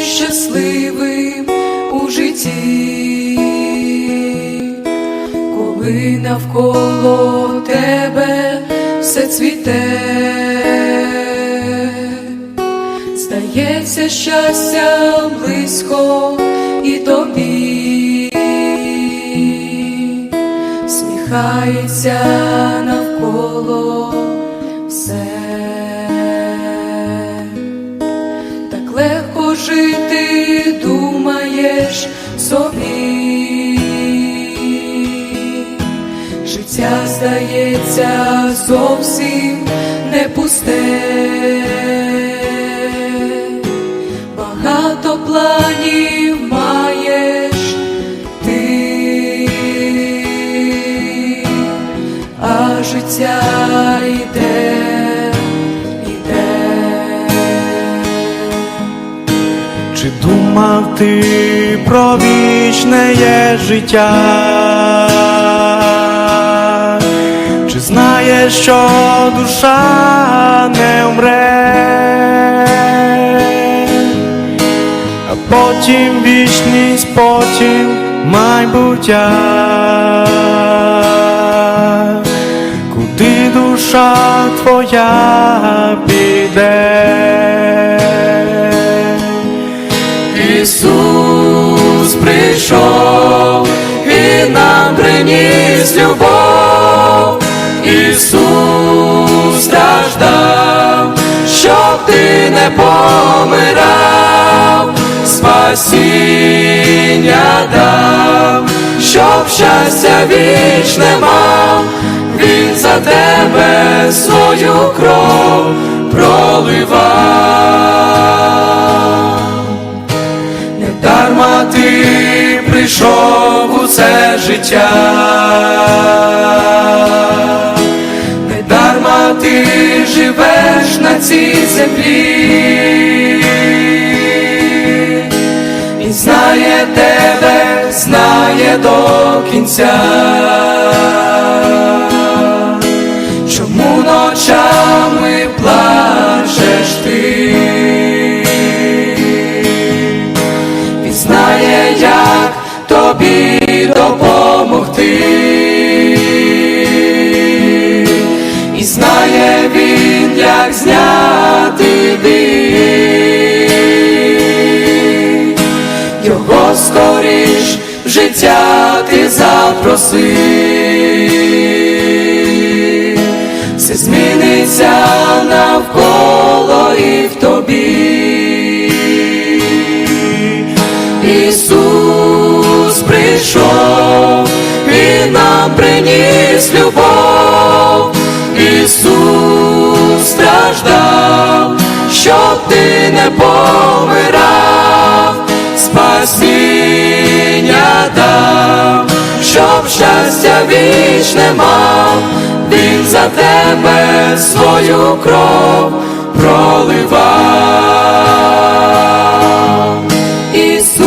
щасливим у житті, коли навколо тебе все цвіте, здається, щастя близько і тобі, сміхається навколо все. Здається зовсім не пусте, багато планів маєш ти, а життя йде, йде. Чи думав ти про вічне є життя? Що душа не вмре, а потім вічність, потім майбуття, куди душа твоя піде? Ісус прийшов і нам приніс любов, спасіння дав, щоб щастя вічне мав, Він за тебе свою кров проливав. Не дарма ти прийшов у це життя, не дарма ти живеш на цій землі, до кінця. Чому ночами плачеш ти? Він знає, як тобі допомогти, і знає він, як зняти біль. Його скоріш в життя ти запроси, все зміниться навколо і в тобі. Ісус прийшов, Він нам приніс любов, Ісус страждав, щоб ти не помирав, щоб щастя вічне мав, Він за тебе свою кров проливав. Ісус,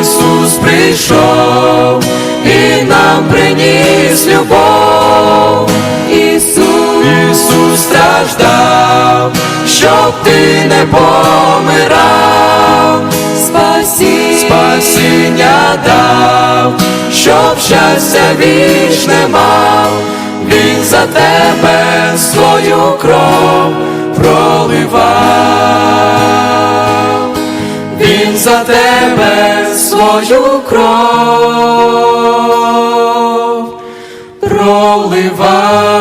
Ісус прийшов і нам приніс любов. Ісус, Ісус страждав, щоб ти не помирав, спасіння дав, щоб щастя вічне мав, Він за тебе свою кров проливав. Він за тебе свою кров проливав.